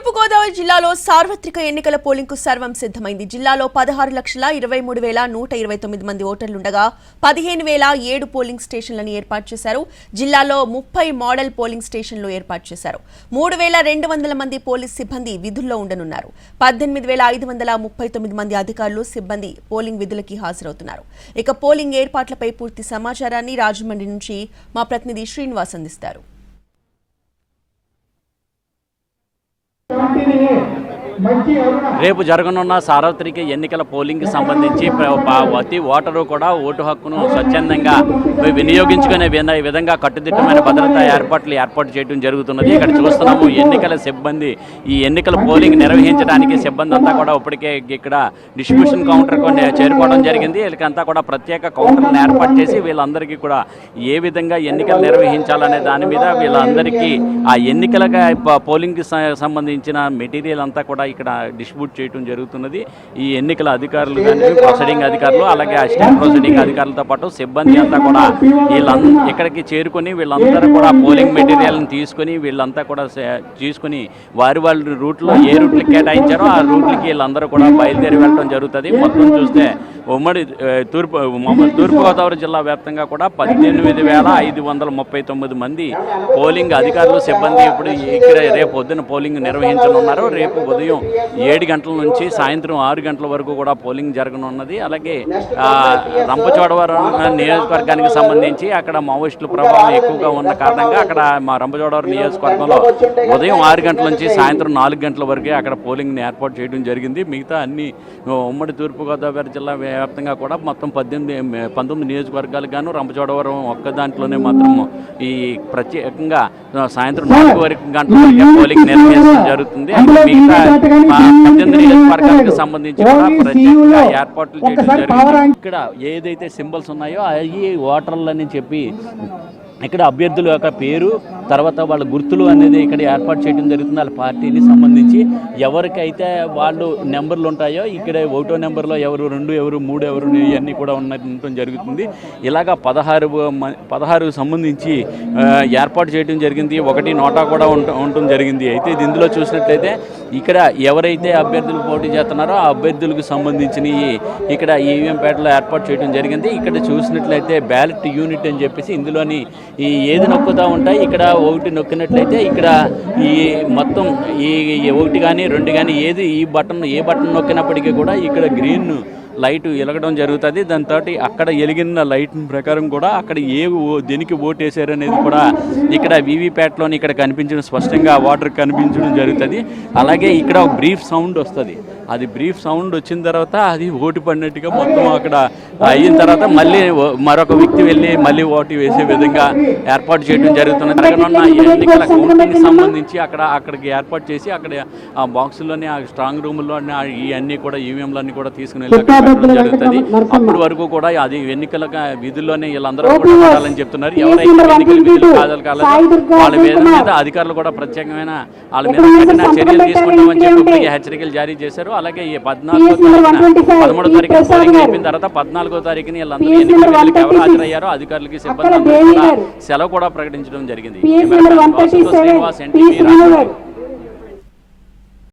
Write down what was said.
తూర్పుగోదావరి జిల్లాలో సార్వత్రిక ఎన్నికల పోలింగ్కు సర్వం సిద్ధమైంది. జిల్లాలో పదహారు లక్షల ఇరవై మూడు వేల నూట ఇరవై తొమ్మిది మంది ఓటర్లుండగా పదిహేను వేల ఏడు పోలింగ్ స్టేషన్లను ఏర్పాటు చేశారు. జిల్లాలో ముప్పై మోడల్ పోలింగ్ స్టేషన్లు ఏర్పాటు చేశారు. మూడు వేల రెండు వందల మంది పోలీస్ సిబ్బంది విధుల్లో ఉండనున్నారు. పద్దెనిమిది వేల ఐదు వందల ముప్పై తొమ్మిది మంది అధికారులు సిబ్బంది పోలింగ్ విధులకి హాజరవుతున్నారు. ఇక పోలింగ్ ఏర్పాట్లపై పూర్తి సమాచారాన్ని రాజమండ్రి నుంచి మా ప్రతినిధి శ్రీనివాస్ అందిస్తారు. రేపు జరగనున్న సార్వత్రిక ఎన్నికల పోలింగ్కి సంబంధించి ప్రతి ఓటరు కూడా ఓటు హక్కును స్వచ్ఛందంగా వినియోగించుకునే విధ- విధంగా కట్టుదిట్టమైన భద్రతా ఏర్పాట్లు ఏర్పాటు చేయడం జరుగుతున్నది. ఇక్కడ చూస్తున్నాము ఎన్నికల సిబ్బంది ఈ ఎన్నికల పోలింగ్ నిర్వహించడానికి సిబ్బంది అంతా కూడా ఇప్పటికే ఇక్కడ డిస్ట్రిబ్యూషన్ కౌంటర్ కొన్ని చేరుకోవడం జరిగింది. వీళ్ళకంతా కూడా ప్రత్యేక కౌంటర్లను ఏర్పాటు చేసి వీళ్ళందరికీ కూడా ఏ విధంగా ఎన్నికలు నిర్వహించాలనే దాని మీద వీళ్ళందరికీ ఆ ఎన్నికల పోలింగ్కి సంబంధించిన మెటీరియల్ అంతా కూడా ఇక్కడ డిస్ట్రిబ్యూట్ చేయడం జరుగుతున్నది. ఈ ఎన్నికల అధికారులు కానీ ప్రొసీడింగ్ అధికారులు అలాగే అసిస్టెంట్ ప్రొసీడింగ్ అధికారులతో పాటు సిబ్బంది అంతా కూడా వీళ్ళంద ఇక్కడికి చేరుకొని వీళ్ళందరూ కూడా పోలింగ్ మెటీరియల్ని తీసుకొని వీళ్ళంతా కూడా తీసుకొని వారి వాళ్ళ రూట్లో ఏ రూట్లు కేటాయించారో ఆ రూట్లకి వీళ్ళందరూ కూడా బయలుదేరి వెళ్ళడం జరుగుతుంది. మొత్తం చూస్తే ఉమ్మడి తూర్పు తూర్పుగోదావరి జిల్లా వ్యాప్తంగా కూడా పద్దెనిమిది వేల ఐదు వందల ముప్పై తొమ్మిది మంది పోలింగ్ అధికారులు సిబ్బంది ఇప్పుడు ఇక్కడ రేపు పొద్దున పోలింగ్ నిర్వహించనున్నారు. రేపు ఉదయం ఏడు గంటల నుంచి సాయంత్రం ఆరు గంటల వరకు కూడా పోలింగ్ జరగనున్నది. అలాగే రంపచోడవరం నియోజకవర్గానికి సంబంధించి అక్కడ మావోయిస్టుల ప్రభావం ఎక్కువగా ఉన్న కారణంగా అక్కడ మా రంపచోడవరం నియోజకవర్గంలో ఉదయం ఆరు గంటల నుంచి సాయంత్రం నాలుగు గంటల వరకే అక్కడ పోలింగ్ని ఏర్పాటు చేయడం జరిగింది. మిగతా అన్ని ఉమ్మడి తూర్పుగోదావరి జిల్లా వ్యాప్తంగా కూడా మొత్తం పద్దెనిమిది పంతొమ్మిది నియోజకవర్గాలు గాను రంపచోడవరం ఒక్క దాంట్లోనే మాత్రం ఈ ప్రత్యేకంగా సాయంత్రం నాలుగు వరకు గంటల పోలింగ్ నిర్వహించడం జరుగుతుంది. మిగతా పద్దెనిమిది సంబంధించి కూడా ప్రత్యేకంగా ఏర్పాట్లు చేయడం జరిగింది. ఇక్కడ ఏదైతే సింబల్స్ ఉన్నాయో అవి ఓటర్లని చెప్పి ఇక్కడ అభ్యర్థుల యొక్క పేరు తర్వాత వాళ్ళ గుర్తులు అనేది ఇక్కడ ఏర్పాటు చేయడం జరుగుతుంది. వాళ్ళ పార్టీని సంబంధించి ఎవరికైతే వాళ్ళు నెంబర్లు ఉంటాయో ఇక్కడ ఒకటో నెంబర్లో ఎవరు రెండు ఎవరు మూడు ఎవరు ఇవన్నీ కూడా ఉండటం జరుగుతుంది. ఇలాగా పదహారు పదహారు సంబంధించి ఏర్పాటు చేయడం జరిగింది. ఒకటి నోటా కూడా ఉండటం జరిగింది. అయితే ఇది ఇందులో చూసినట్లయితే ఇక్కడ ఎవరైతే అభ్యర్థులు పోటీ చేస్తున్నారో ఆ అభ్యర్థులకు సంబంధించినవి ఇక్కడ ఈవీఎం పేటలో ఏర్పాటు చేయడం జరిగింది. ఇక్కడ చూసినట్లయితే బ్యాలెట్ యూనిట్ అని చెప్పేసి ఇందులోని ఈ ఏది నొక్కుతూ ఉంటాయి ఇక్కడ ఒకటి నొక్కినట్లయితే ఇక్కడ ఈ మొత్తం ఈ ఒకటి కానీ రెండు కానీ ఏది ఈ బటన్ ఏ బటన్ నొక్కినప్పటికీ కూడా ఇక్కడ గ్రీన్ లైట్ వెలగడం జరుగుతుంది. దాంతో అక్కడ వెలిగిన లైట్ ప్రకారం కూడా అక్కడ ఏ ఓ- దేనికి ఓటు వేసారు అనేది కూడా ఇక్కడ వీవీప్యాట్లోని ఇక్కడ కనిపించడం స్పష్టంగా వాటర్ కనిపించడం జరుగుతుంది. అలాగే ఇక్కడ బ్రీఫ్ సౌండ్ వస్తుంది. అది బ్రీఫ్ సౌండ్ వచ్చిన తర్వాత అది ఓటు పడినట్టుగా మొత్తం అక్కడ అయిన తర్వాత మళ్ళీ మరొక వ్యక్తి వెళ్ళి మళ్ళీ ఓటు వేసే విధంగా ఏర్పాటు చేయడం జరుగుతుంది జరగనున్న ఎన్నికల కౌంటింగ్ సంబంధించి అక్కడ అక్కడికి ఏర్పాటు చేసి అక్కడ ఆ బాక్సుల్లోని ఆ స్ట్రాంగ్ రూముల్లో ఇవన్నీ కూడా ఈవీఎంలన్నీ కూడా తీసుకుని వెళ్ళి పెట్టడం జరుగుతుంది. అప్పటి వరకు కూడా అది ఎన్నికల విధుల్లోనే వీళ్ళందరూ కూడా ఉండాలని చెప్తున్నారు. ఎవరైతే ఎన్నికల విధులు కాదాలి కాలేదు వాళ్ళ మీద మీద అధికారులు కూడా ప్రత్యేకమైన వాళ్ళ మీద కఠిన చర్యలు తీసుకుంటామని చెప్పి హెచ్చరికలు జారీ చేశారు. అలాగే ఈ పద్నాలుగో పదమూడో తారీఖున పోలింగ్ అయిపోయిన తర్వాత పద్నాలుగో తారీఖున వీళ్ళందరూ ఎవరు హాజరయ్యారో అధికారులకి సిబ్బంది సెలవు కూడా ప్రకటించడం జరిగింది. శ్రీనివాస్ ఎన్టీవీ